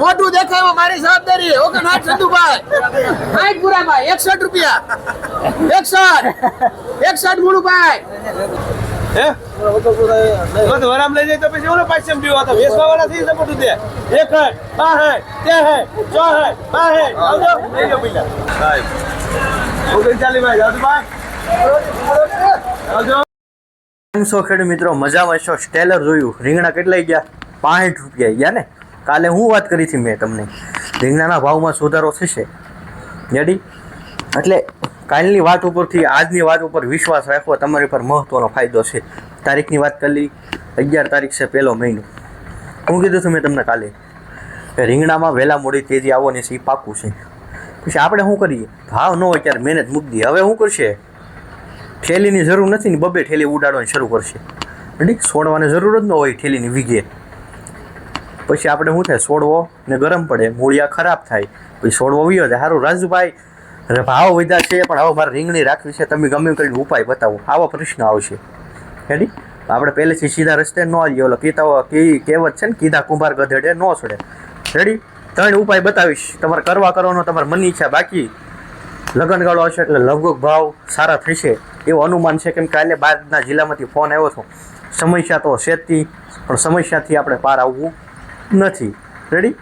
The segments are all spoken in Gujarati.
મોટું દેખાય મારી જવાબદારી ઓકે નાટ સંધુભાઈ. સાઠ પુરાભાઈ એકસઠ રૂપિયા. એકસઠ. એકસઠ મુળુભાઈ. હે? બસ વરામ લઈ જાય તો પછી ઓલો પાછળ પીવા તો વેસવા વાળા થઈ જશે બધું દે એક હે બા હે તે હે ચો હે બા હે આવજો લઈ લો પૈસા. સાહેબ. ઓગણ ચાલી ભાઈ આવજો ભાઈ આવજો કેમ છો ખેડૂત મિત્રો મજામાં છો? સ્ટેલર જોયું. રીંગણા કેટલાઈ ગયા? પાંઠ રૂપિયા ગયા ને? કાલે હું વાત કરી હતી મેં તમને? રીંગણાના ભાવમાં સુધારો થશે. રેડી એટલે કાલની વાત ઉપરથી આજની વાત ઉપર વિશ્વાસ રાખવો તમારી પર મહત્વનો ફાયદો છે. તારીખની વાત કરી અગિયાર તારીખ છે પહેલો મહિનો. હું કીધું છું મેં તમને કાલે કે રીંગણામાં વહેલા મોડી તેજી આવવાની છે એ પાકું છે. પછી આપણે શું કરીએ? ભાવ ન હોય ત્યારે મહેનત મૂકી દઈએ. હવે શું કરશે? ઠેલીની જરૂર નથી ને બબે ઠેલી ઉડાડવાની શરૂ કરશે. રેડી છોડવાની જરૂર જ ન હોય ઠેલીની વીઘે. પછી આપણે શું થાય છોડવો ને ગરમ પડે, મૂળિયા ખરાબ થાય. પછી છોડવો વિયો જાય. સારું રાજુભાઈ ભાવ વધ્યા છે, પણ હવે મારે રીંગણી રાખવી છે. તમે ગમે કરીને ઉપાય બતાવો. આવો પ્રશ્ન આવશે. હેડી આપણે પહેલેથી સીધા રસ્તે ન આવીએ. ઓલો કીધા કહેવત છે ને, કીધા કુંભાર ગધેડે ન છોડે રેડી ત્રણ ઉપાય બતાવીશ. તમારે કરવા કરવાનો, તમારે મન ઈચ્છા બાકી. લગ્નગાળો હશે એટલે લગભગ ભાવ સારા થશે. એવું અનુમાન છે કેમ કે કાલે બહારના જિલ્લામાંથી ફોન આવ્યો હતો. સમસ્યા તો શેતી પણ સમસ્યાથી આપણે પાર આવવું નથી. રેડી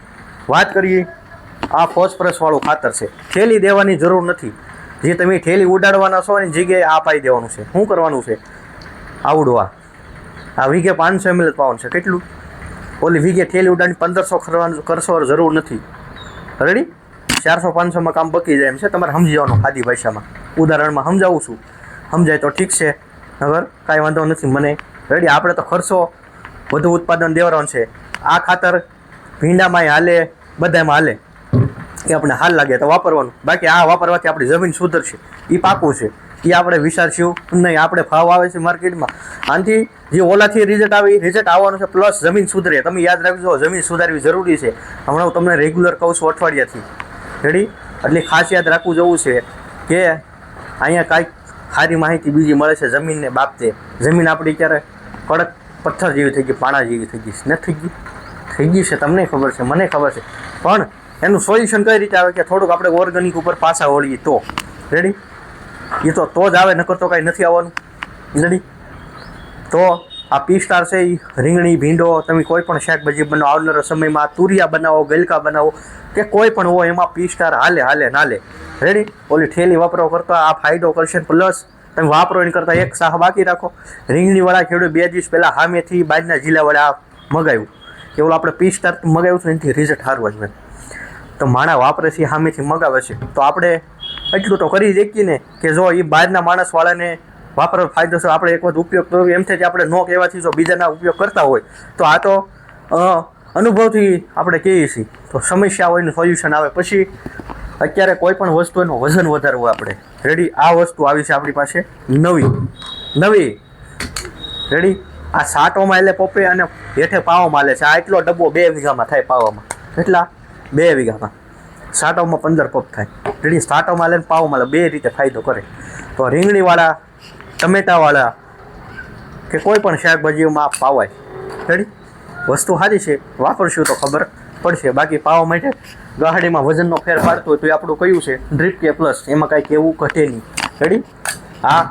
વાત કરીએ. આ ફોસ્ફરસવાળું ખાતર છે. ઠેલી દેવાની જરૂર નથી. જે તમે ઠેલી ઉડાડવાના છો એની જગ્યાએ આ પાઈ દેવાનું છે. શું કરવાનું છે? આવડવા. આ વીઘે પાંચસો એમએલ પાવાનું છે. કેટલું? ઓલી વીઘે ઠેલી ઉડાડી પંદરસો કરવાનું કરશો જરૂર નથી. રેડી ચારસો પાંચસોમાં કામ બકી જાય એમ છે. તમારે સમજી જવાનું ખાદી ભાષામાં. ઉદાહરણમાં સમજાવું છું. સમજાય તો ઠીક છે. નગર? કાંઈ વાંધો નથી. મને રેડી આપણે તો ખર્ચો વધુ ઉત્પાદન દેવાનો છે. આ ખાતર ભીંડામાંય હાલે બધામાં હાલે. એ આપણે હાલ લાગે તો વાપરવાનું. બાકી આ વાપરવાથી આપણી જમીન સુધરશે. એ પાકું છે. એ આપણે વિચારશું, નહીં, આપણે ભાવ આવે છે માર્કેટમાં. આનાથી જે ઓલાથી રિઝલ્ટ આવે એ રિઝલ્ટ આવવાનું છે પ્લસ જમીન સુધરે. તમે યાદ રાખજો, જમીન સુધારવી જરૂરી છે. હમણાં હું તમને રેગ્યુલર કહું છું અઠવાડિયાથી. રેડી એટલે ખાસ યાદ રાખવું જવું છે કે અહીંયા કાંઈક સારી માહિતી બીજી મળે છે જમીનને બાબતે. જમીન આપણી ક્યારે કડક પથ્થર જેવી થઈ ગઈ, પાણા જેવી થઈ ગઈ, નથી થઈ ગઈ. થઈ ગઈ છે, તમને ખબર છે, મને ખબર છે. પણ એનું સોલ્યુશન કઈ રીતે આવે કે થોડુંક આપણે ઓર્ગેનિક ઉપર પાછા વળીએ તો? રેડી એ તો તો જ આવે, નકર તો કાંઈ નથી આવવાનું. રેડી તો આ પી સ્ટાર છે એ રીંગણી, ભીંડો, તમે કોઈ પણ શાકભાજી બનાવો, આવનારા સમયમાં તુરિયા બનાવો, ગલકા બનાવો, કે કોઈ પણ હોય, એમાં પી સ્ટાર હાલે હાલે નાલે રેડી ઓલી ઠેલી વાપરો કરતા આ ફાયદો કરશે પ્લસ તમે વાપરો એની કરતાં એક સાહ બાકી રાખો. રીંગણીવાળા ખેડૂત બે દિવસ પહેલાં સામેથી બાજના જિલ્લાવાળા મગાવ્યું. કે ઓલું આપણે પી સ્ટાર મગાવ્યું છે એનાથી રિઝલ્ટ સારું આવ્યું તો માણા વાપરે છે સામેથી મગાવે છે. તો આપણે એટલું તો કરી શકીએ ને કે જો એ બહારના માણસવાળાને વાપરવાનો ફાયદો છે, આપણે એક વખત ઉપયોગ તો એમ થાય કે આપણે ન કહેવાથી જો બીજાના ઉપયોગ કરતા હોય, તો આ તો અનુભવથી આપણે કહીએ છીએ. તો સમસ્યા હોય એનું સોલ્યુશન આવે. પછી અત્યારે કોઈ પણ વસ્તુ એનું વજન વધારવું આપણે. રેડી આ વસ્તુ આવી છે આપણી પાસે નવી. નવી. રેડી આ સાટોમાં એટલે પોપે અને હેઠે પાવામાં માલે છે. આ એટલો ડબ્બો બે વીઘામાં થાય પાવામાં. કેટલા બે વીઘામાં. સાટોમાં પંદર પપ થાય. રેડી, સાટોમાં લે પાવમાં લે બે રીતે ફાયદો કરે. તો રીંગણીવાળા, ટમેટાવાળા કે કોઈ પણ શાકભાજીઓમાં પાવાય રેડી? વસ્તુ સારી છે. વાપરશું તો ખબર પડશે. બાકી પાવા માટે ગાહડીમાં વજનનો ફેર પાડતો હોય તો એ આપણું કયું છે? ડ્રીપ કે પ્લસ એમાં કાંઈ કેવું ઘટે નહીં. રેડી? હા.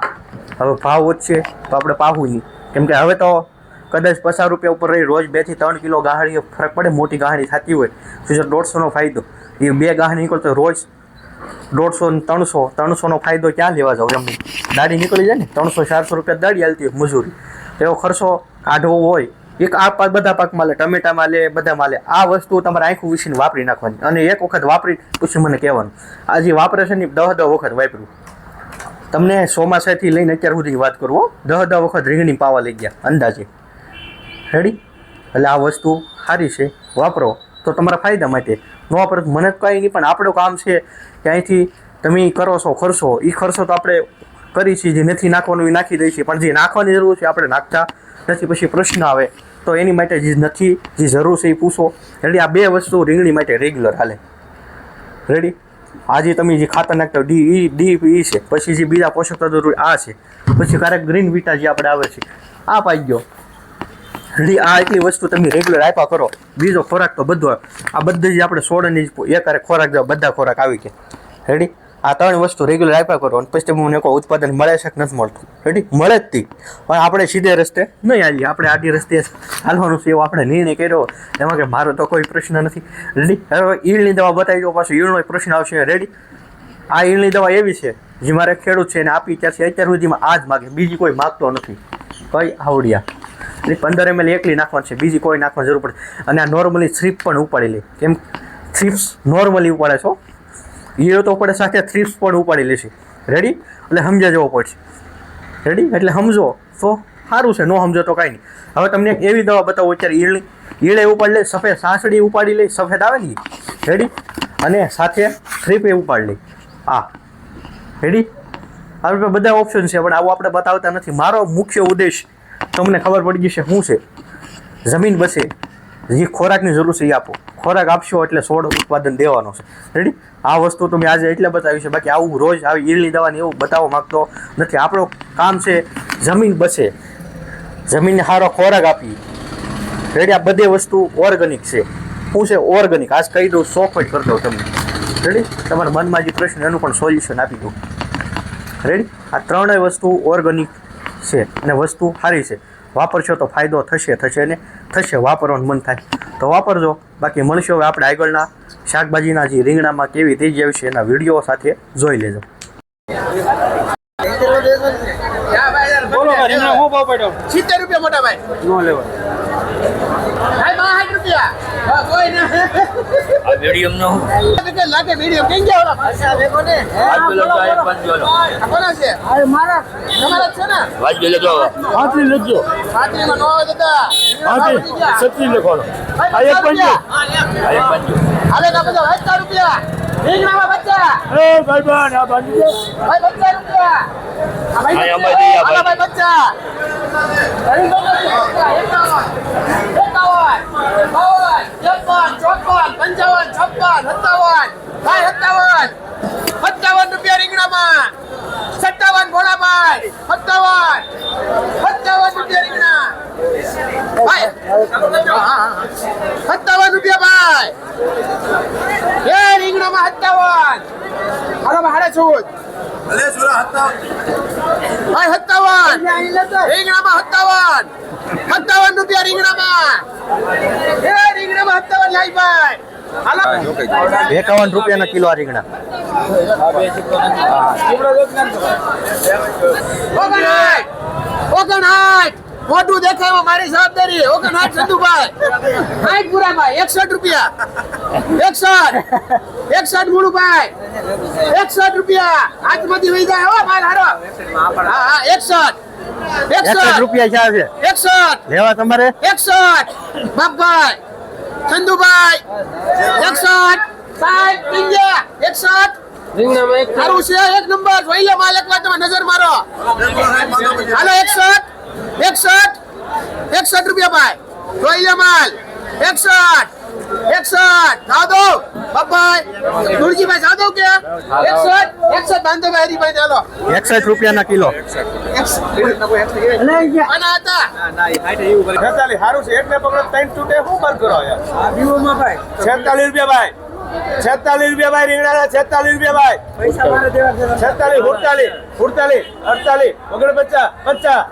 હવે ભાવ વધશે તો આપણે પાવું નહીં કેમ કે હવે તો કદાચ પચાસ રૂપિયા ઉપર રહી, રોજ બેથી ત્રણ કિલો ગાહડી ફરક પડે, મોટી ગાહડી થતી હોય. તો જો દોઢસોનો ફાયદો? એ બે ગાહડી નીકળતો રોજ દોઢસો ને ત્રણસો, ત્રણસોનો ફાયદો ક્યાં લેવા જાવ એમની દાડી નીકળી જાય ને, ત્રણસો ચારસો રૂપિયા દાડી હાલતી હોય મજૂરી. એવો ખર્ચો કાઢવો હોય. એક આ પાક, બધા પાકમાં લે ટમેટામાં લે બધામાં લે આ વસ્તુ તમારે આંખું વિશીને વાપરી નાખવાની. અને એક વખત વાપરી, પછી મને કહેવાનું. આ જે વાપરે છે ને, દહ દહ વખત વાપર્યું તમને ચોમાસાથી લઈને અત્યાર સુધી વાત કરું દહ દહ વખત રીંગણી પાવા લઈ ગયા, અંદાજે. રેડી એટલે આ વસ્તુ સારી છે, વાપરો. તો તમારા ફાયદા માટે. ન વાપરો મને કાંઈ નહીં, પણ આપણું કામ છે કે અહીંથી તમે કરો છો ખર્ચો એ ખર્ચો તો આપણે કરી છીએ, જે નથી નાખવાનું એ નાખી દઈએ છીએ. પણ જે નાખવાની જરૂર છે આપણે નાખતા નથી. પછી પ્રશ્ન આવે, તો એની માટે જે નથી, જે જરૂર છે એ પૂછો. રેડી આ બે વસ્તુ રીંગણી માટે રેગ્યુલર હાલે. રેડી આજે તમે જે ખાતર નાખતા ડી, ઈ ડી ઈ છે. પછી જે બીજા પોષક તત્વો આ છે. પછી ક્યારેક ગ્રીન વિટા જે આપણે આવે છે, આ પાઈ ગયો. આ એટલી વસ્તુ તમે રેગ્યુલર આપ્યા કરો. બીજો ખોરાક તો બધો આ બધી જ આપણે સોળની એક ખોરાક બધા ખોરાક આવી ગયા. રેડી આ ત્રણ વસ્તુ રેગ્યુલર આપ્યા કરો અને પછી મને કોઈ ઉત્પાદન મળે છે કે નથી મળતું. રેડી મળે જ તી. પણ આપણે સીધે રસ્તે નહીં આવીએ આપણે આડી રસ્તે હાલવાનું છે એવો આપણે નિર્ણય કર્યો. એમાં કે મારો તો કોઈ પ્રશ્ન નથી. રેડી હવે ઈળની દવા બતાવી દો, પાછું ઈળનો પ્રશ્ન આવશે. રેડી આ ઈળની દવા એવી છે, જે મારે ખેડૂત છે એને આપી ત્યારથી અત્યાર સુધીમાં આ જ માગે. બીજી કોઈ માગતો નથી. કઈ આવડિયા? એટલે પંદર એમએલ એકલી નાખવાની છે. બીજી કોઈ નાખવાની જરૂર પડે. અને આ નોર્મલી થ્રીપ પણ ઉપાડી લે. કેમ? થ્રીપ્સ નોર્મલી ઉપાડે છો ઈળો તો પડે સાથે થ્રીપ્સ પણ ઉપાડી લેશે. રેડી એટલે સમજ્યા જવો પડશે. રેડી એટલે સમજો. તો સારું છે. ન સમજો તો કાંઈ નહીં. હવે તમને એવી દવા બતાવો. અત્યારે ઈળની ઈળે ઉપાડી લે, સફેદ સાસડી ઉપાડી લે, સફેદ આવે ને રેડી અને સાથે થ્રીપે ઉપાડી લે. આ. રેડી આવી બધા ઓપ્શન છે, પણ આવું આપણે બતાવતા નથી. મારો મુખ્ય ઉદ્દેશ તમને ખબર પડી જશે શું છે? જમીન બસે. જે ખોરાકની જરૂર છે એ આપો. ખોરાક આપશો એટલે સોળ ઉત્પાદન દેવાનો છે. રેડી આ વસ્તુ તો મેં આજે એટલે બતાવી છે. બાકી આવું રોજ આવી ઈળની દવાની એવું બતાવવા માગતો નથી. આપણો કામ છે જમીન બસે જમીનને સારો ખોરાક આપી. રેડી આ બધી વસ્તુ ઓર્ગેનિક છે. શું છે ઓર્ગેનિક આજ કહી દઉં શોખ જ કરી તમને. રેડી તમારા મનમાં જે પ્રશ્ન એનું પણ સોલ્યુશન આપી દઉં. રેડી આ ત્રણેય વસ્તુ ઓર્ગેનિક છે. અને વસ્તુ સારી છે. વાપરશો તો ફાયદો થશે થશે ને? થશે વાપરવાનું મન થાય. તો વાપરજો. બાકી મળશો હવે આપણે આગળના શાકભાજીના જે રીંગણામાં કેવી થઈ જાય છે એના વીડિયો સાથે જોઈ લેજો. ક્યાં ભાઈ યાર, બોલો રીંગણા શું ભાવ પડ્યો? સિત્તેર રૂપિયા મોટા ભાઈ. નો લેવા ભાઈ બાસઠ રૂપિયા હા, કોઈ ના લાગે લાગે વીડિયો કેમ ગયા ઓલા પાછા દેખો ને આ કોના છે તમારા છે ને પાંત્રીસ લખજો પાંત્રીસમાં નો આવે દાદા પાંત્રીસ છત્રીસ લખવાનો આ એક પંજો હાલે ના બધા પચાસ રૂપિયા રીંગણામાં પચાસ એ ભાઈ બન આ બાજુ ભાઈ પચાસ રૂપિયા આ ભાઈ બચ્ચા આ ભાઈ. રીંગણામાં પચાસ, એકાવન એકાવન બાવન ત્રેપન ચોપન પંચાવન છપ્પન સત્તાવન ભાઈ સત્તાવન સત્તાવન રૂપિયા રીંગણામાં સત્તાવન ભોળાભાઈ સત્તાવન સત્તાવન રૂપિયા રીંગણા ભાઈ સત્તાવન રૂપિયા ભાઈ એ રીંગણામાં સત્તાવન હાલો હાડે છું ભાઈ સત્તાવન રીંગણામાં સત્તાવન સત્તાવન રૂપિયા રીંગણામાં! એ રીંગણામાં સત્તાવન લાઈ ભાઈ! એકાવન રૂપિયા ના કિલો આ રીંગણા. ઓગણ ઓગણસાઠ મોટું દેખાયમાં મારી જવાબદારી. ઓગણસાઠ સંતુભાઈ સાઠ પુરાભાઈ એકસઠ રૂપિયા. એકસઠ. એકસઠ મુળુભાઈ. એકસઠ રૂપિયા. હાથમાંથી વહી જાય હો માલ હારો. હા હા એકસઠ. એકસઠ. રૂપિયા ક્યાં છે? એકસઠ. લેવા તમારે? એકસઠ. બાપભાઈ. ચંદુભાઈ. એકસઠ. સાઠ પિંજ્યા એકસઠ. સારું છે એક નંબર. જોઈ લે માલ એક વાર તમે નજર મારો. હાલો એકસઠ. એકસઠ. એકસઠ રૂપિયા ભાઈ. જોઈ લે માલ. એકસઠ. એકસઠ. જાદવ. બાપાઈ ધુરજીભાઈ જાદવ કે? એકસઠ. એકસઠ બાંધવભાઈ હરીભાઈ ચાલો. એકસઠ રૂપિયાના કિલો. આના હતા. છેતાલીસ સારું છે. એટલે પકડો ત્રણ તૂટે શું બંધ કરો છેતાલીસ રૂપિયા ભાઈ. છેતાલીસ રૂપિયા ભાઈ રીંગણાના છેતાલીસ રૂપિયા ભાઈ. છેતાલીસ સુડતાલીસ સુડતાલીસ અડતાલીસ ઓગણ પચાસ. પચાસ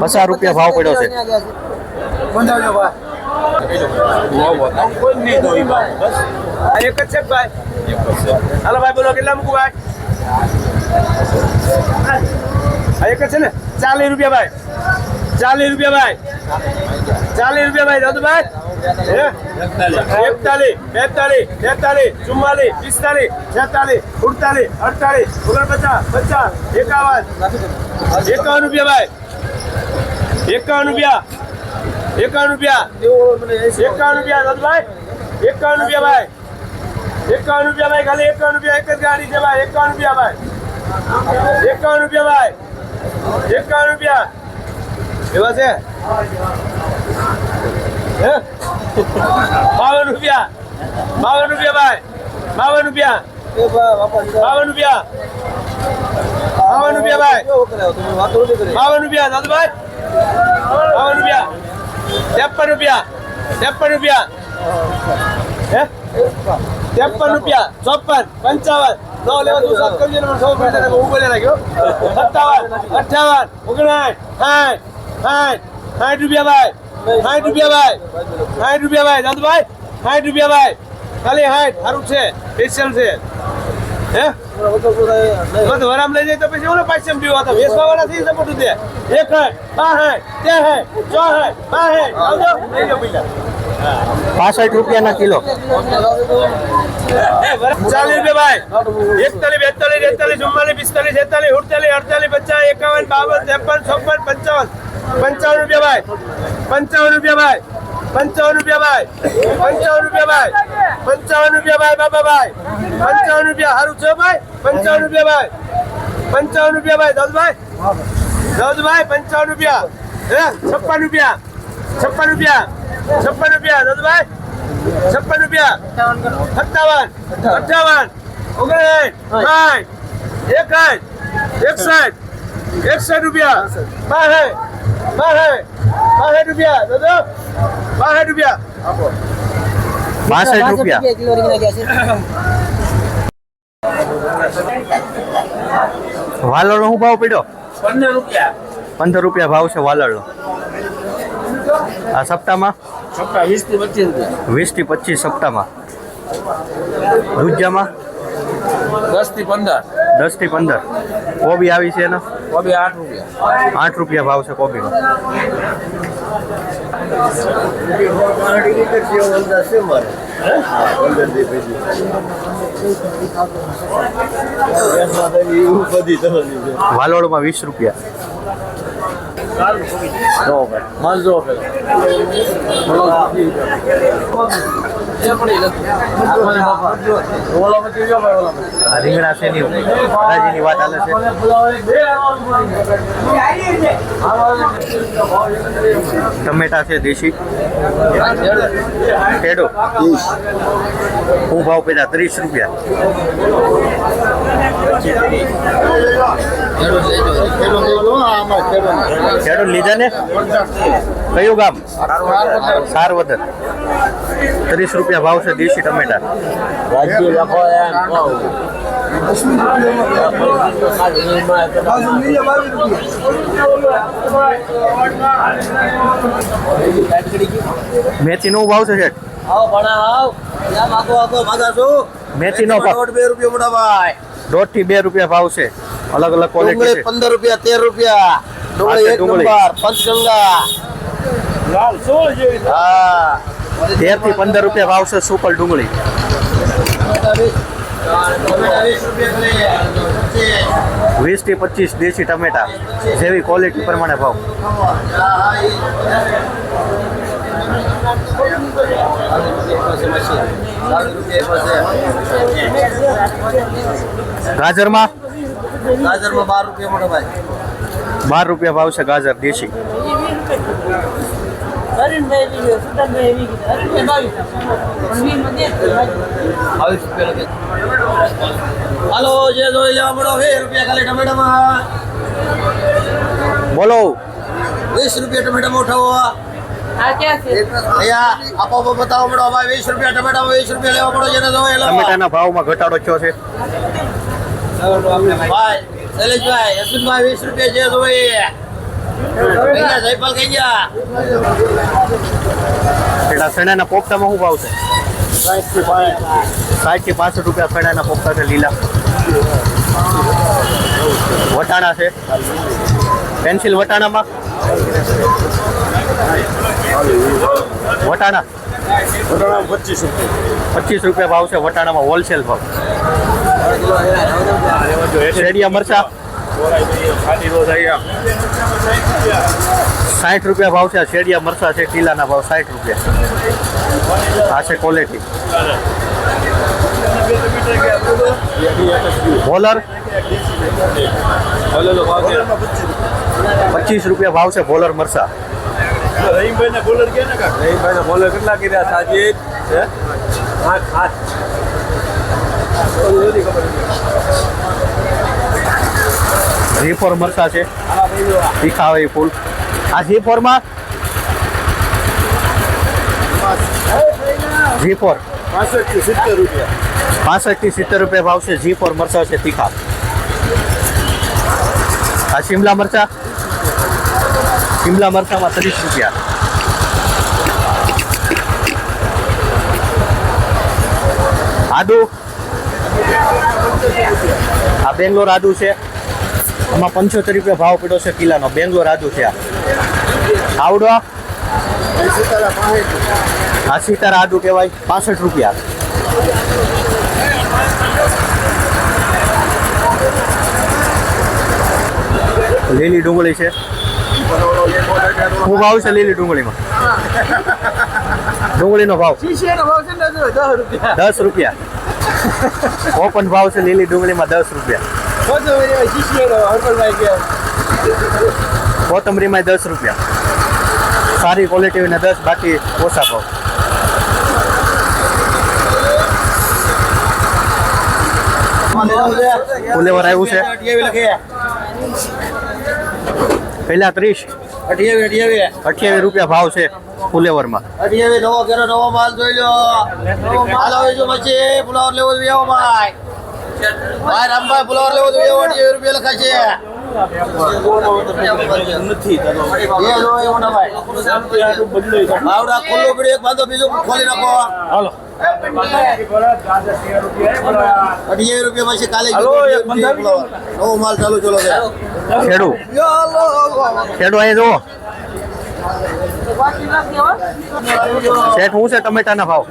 પચાસ રૂપિયા ભાવ પડ્યો છે. એક જ છે ભાઈ. હાલો ભાઈ બોલો કેટલા મૂકું ભાઈ? એક જ છે ને? ચાલીસ રૂપિયા ભાઈ. ચાલીસ રૂપિયા ભાઈ. ચાલીસ રૂપિયા ભાઈ દાદુભાઈ? એકતાલીસ બેતાલીસ તેતાલીસ ચુમ્માલીસ, પિસ્તાલીસ, છેતાલીસ સુડતાલીસ અડતાલીસ, ઓગણપચાસ, પચાસ, એકાવન એકાવન રૂપિયા ભાઈ. એકાવન રૂપિયા. એકાવન રૂપિયા. એકાવન રૂપિયા દાદુભાઈ એકાવન રૂપિયા ભાઈ. એકાવન રૂપિયા ભાઈ, ખાલી એકાવન રૂપિયા એક જ ગાડી છે ભાઈ. એકાવન રૂપિયા ભાઈ. એકાવન રૂપિયા ભાઈ. એકાવન રૂપિયા. એવા છે? બાવન રૂપિયા. બાવન રૂપિયા ભાઈ. બાવન રૂપિયા. બાવન રૂપિયા. બાવન રૂપિયા ભાઈ. બાવન રૂપિયા દાદુભાઈ. બાવન રૂપિયા. ત્રેપન રૂપિયા. ત્રેપન રૂપિયા. હે? ત્રેપન રૂપિયા. ચોપન પંચાવન. નો લેવા તું સાત કરજે મને તમે બોલે સત્તાવન અઠાવન ઓગણાઠ સાઠ સાઠ સાઠ રૂપિયા ભાઈ. સાઠ રૂપિયા ભાઈ. સાઠ રૂપિયા ભાઈ. દાદુભાઈ સાઠ રૂપિયા ભાઈ. ખાલી સાઠ સારું છે. સ્પેશિયલ છે. હે? તો વરામ લઈ જાય તો પછી ઓલો પાછળ પીવા તો વેસવા વાળા થઈ જશે મોટું તે એક હે બા હે તે હે ચો હે બા હે આવજો લઈ જાઓ પૈસા પાસઠ રૂપિયાના કિલો. ચાલીસ રૂપિયા ભાઈ. એકતાલીસ બેતાલીસ તેતાલીસ ચુમ્માલીસ પિસ્તાલીસ છેતાલીસ અડતાલીસ અડતાલીસ પચાસ એકાવન બાવન ત્રેપન ચોપન પંચાવન. પંચાવન રૂપિયા ભાઈ. પંચાવન રૂપિયા ભાઈ. પંચાવન રૂપિયા ભાઈ. પંચાવન રૂપિયા ભાઈ. પંચાવન રૂપિયા ભાઈ, બાબા ભાઈ. પંચાવન રૂપિયા સારું છે ભાઈ. પંચાવન રૂપિયા ભાઈ. પંચાવન રૂપિયા ભાઈ દાદભાઈ દાદભાઈ પંચાવન રૂપિયા. હે, છપ્પન રૂપિયા. છપ્પન રૂપિયા. છપ્પન રૂપિયા દાદભાઈ છપ્પન રૂપિયા. સત્તાવન. અઠાવન સાઠ. એકસાઠ. એકસઠ. એકસઠ રૂપિયા. બાસઠ. બાસઠ રૂપિયા દાદા. બાસઠ રૂપિયા. બાસઠ રૂપિયા. વાલળનો શું ભાવ પડ્યો? પંદર રૂપિયા. પંદર રૂપિયા ભાવ છે વાલળનો. આ સપ્તાહમાં? સપ્તાહ વીસથી પચીસ વીસથી પચીસ સપ્તાહમાં. દૂધિયામાં દસથી પંદર. દસથી પંદર. કોબી આવી છે એનો? કોબી આઠ રૂપિયા. આઠ રૂપિયા ભાવ છે કોબીનો. વાલોડમાં વીસ રૂપિયા. માનજો પેલા આ રીંગણા છે એની હરાજીની વાત હાલે છે ટમેટા છે દેશી ખેડો હું ભાવ પેલા ત્રીસ રૂપિયા. કયું ગામ? સારવદર ત્રીસ રૂપિયા ભાવ છે દેશી ટમેટા. મેથી નો ભાવ છે શેઠ? મેથી નો ભાવ. દોઢથી બે રૂપિયા ભાવ છે. અલગ અલગ ક્વોલિટી ડુંગળી છે પંદર રૂપિયા તેર રૂપિયા ડુંગળી આ છે એક ડુંગળી. નંબર પંચગંગા હા તેરથી પંદર રૂપિયા ભાવ છે સુપર ડુંગળી વીસથી પચીસ દેશી ટમેટા જેવી ક્વોલિટી પ્રમાણે ભાવ ગાજરમાં ગાજરમાં બાર રૂપિયા મોટા ભાઈ. બાર રૂપિયા ભાવ છે ગાજર દેશી. હાલો જે જોઈ લેવા મળો વીસ રૂપિયા ખાલી ટમેટામાં. બોલો. વીસ રૂપિયા ટમેટા મોટા અહીંયા આપો આપો બતાવો મળો. ભાઈ વીસ રૂપિયા ટમેટામાં વીસ રૂપિયા લેવા મળો જેને જોવે એ લેવા. ટમેટાના ભાવમાં ઘટાડો થયો છે. ભાઈ શૈલેષભાઈ વીસ રૂપિયા જે જોવે એ. કઈ જયપાલ કઈ ગયા. પેલા ચણાના પોપટામાં શું ભાવ છે? સાઠથી પાસઠ રૂપિયા ચણાના પોપટા છે લીલા. વટાણા છે. પેન્સિલ વટાણામાં? વટાણા? પચીસ પચીસ રૂપિયા ભાવ છે વટાણામાં હોલસેલ ભાવ. શેડિયા મરચા. સાઠ રૂપિયા ભાવ છે આ શેડિયા મરચા છે ટીલાના ભાવ સાઠ રૂપિયા. આ છે ક્વોલિટી બોલર? પચીસ રૂપિયા ભાવ છે બોલર મરચા. રહીમભાઈ ના બોલર કે રહીમભાઈ ના બોલર કેટલા કર્યા સાજી હે? આઠ આઠ જી ફોર મરસા છે તીખા હોય એ ફૂલ. આ જી ફોરમાં? G four? પાસઠ સિત્તેર રૂપિયા પાસઠથી સિત્તેર રૂપિયા ભાવ છે, જી ફોર મરચા છે, તીખા. આ શિમલા મરચા? શિમલા મરચામાં ત્રીસ રૂપિયા. આદુ? આ બેંગ્લોર આદુ છે. આમાં પંચોતેર રૂપિયા ભાવ પડ્યો છે કિલ્લાનો બેંગ્લોર આદુ છે આ. આવડો આ સીતારા આદુ કહેવાય. પાસઠ રૂપિયા. લીલી ડુંગળી છે. શું ભાવ છે લીલી ડુંગળીમાં. ડુંગળીનો ભાવ. દસ રૂપિયા. દસ રૂપિયા. ઓપન ભાવ છે લીલી ડુંગળીમાં દસ રૂપિયા. કોથમરીમાં દસ રૂપિયા. સારી ક્વોલિટીના દસ બાકી ઓછા ભાવ. ફુલેવર આવ્યું છે. પેલા પહેલા ત્રીસ. અઠ્યાવી અઠ્યાવી અઠ્યાવીસ રૂપિયા ભાવ છે. ફુલેવરમાં. અઠ્યાવી નવો ઘેરો નવો માલ જોઈ લો. હાલ આવે જો પછી ફુલાવર લેવો જોઈએ ભાઈ. ભાઈ રામભાઈ ફુલાવર લેવો જોઈએ એવો રૂપિયા લખાય છે. ખુલ્લું એક બીજું ખોલી નાખો. હાલો. અઠ્યાવી રૂપિયા પછી કાલે નવો માલ ચાલુ ચાલો છે. ખેડૂ. ખેડૂ અહીંયા જુઓ. શેઠ શું છે ટમેટાના ભાવ?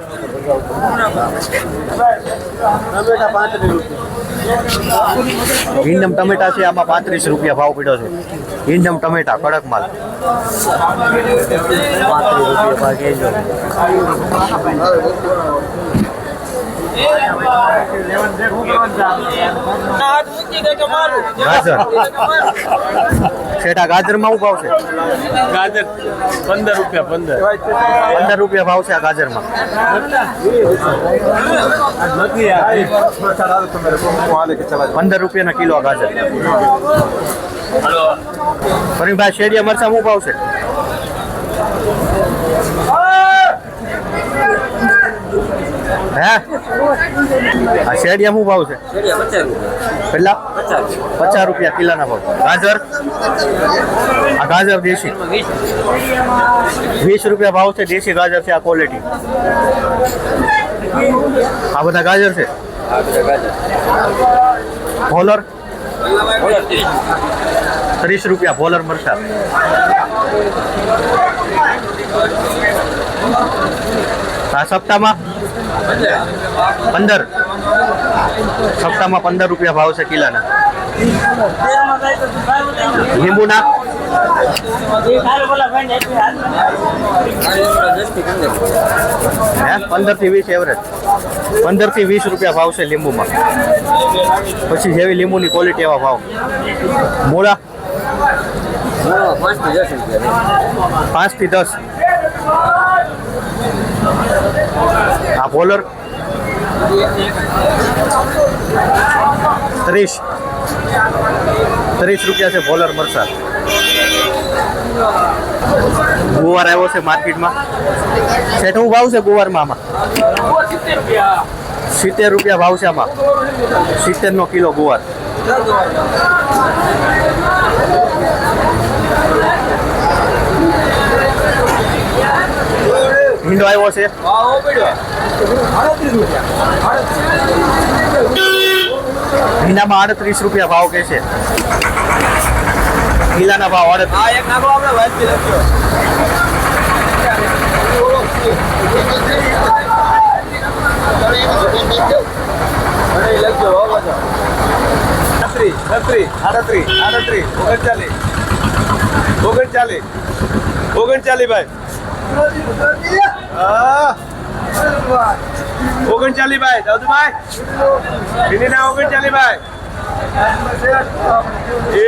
ઇન્ડમ ટમેટા છે, આમાં પાંત્રીસ રૂપિયા ભાવ પીડો છે. ઇન્ડમ ટમેટા, કડક માલ. પાંત્રીસ રૂપિયા ભાવ કહેજો ગાજર. શેઠા ગાજરમાં શું ભાવ છે. ગાજર પંદર રૂપિયા પંદર પંદર રૂપિયા ભાવ છે આ ગાજરમાં. પંદર રૂપિયાના કિલો આ ગાજર. ભાઈ શેરિયા મરચા શું ભાવ છે? હે? આ શેરિયા શું ભાવ છે? પેલા પચાસ રૂપિયા કિલોના ભાવ. ગાજર? આ ગાજર દેશી. વીસ રૂપિયા ભાવ છે દેશી ગાજર છે આ ક્વોલિટી આ બધા ગાજર છે? ભોલર? ત્રીસ રૂપિયા ભોલર મરચા. આ સપ્તાહમાં? પંદર. સપ્તાહમાં પંદર રૂપિયા ભાવ છે કિલાના. લીંબુના? પંદરથી વીસ એવરેજ પંદરથી વીસ રૂપિયા ભાવ છે લીંબુમાં. પછી જેવી લીંબુની ક્વોલિટી એવા ભાવ. મૂળા? પાંચથી દસ. આ બોલર ત્રીસ. ત્રીસ રૂપિયા છે બોલર મરસા ગુવાર આવ્યો છે માર્કેટમાં. સેઠું ભાવ છે ગુવારમાં આમાં? સિત્તેર રૂપિયા ભાવ છે આમાં. સિત્તેર નો કિલો ગુવાર. ભીંડો આવ્યો છે. ભીંડામાં આડત્રીસ રૂપિયા. ભાવ કે છે. કિલાના ભાવ ઓગણચાલીસ. ઓગણચાલીસ. ઓગણચાલીસ ભાઈ. ઓગણચાલીસ ભાઈ દાદુભાઈ ભીંડીના ઓગણચાલીસ ભાઈ એ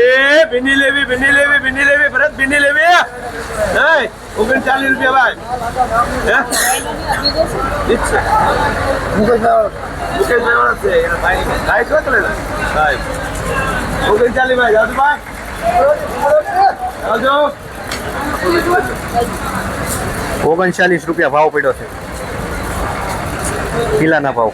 ભીની લેવી ભીની લેવી ભીની લેવી ભરત ભીની લેવી નહીં, ઓગણચાલીસ રૂપિયા ભાઈ. હે? મુકેશભાઈ ભાઈ ભાઈ શું કરે ભાઈ ઓગણચાલીસ ભાઈ. જાદુ ભાઈ આવજો ઓગણચાલીસ રૂપિયા ભાવ પડ્યો છે. કિલ્લાના ભાવ.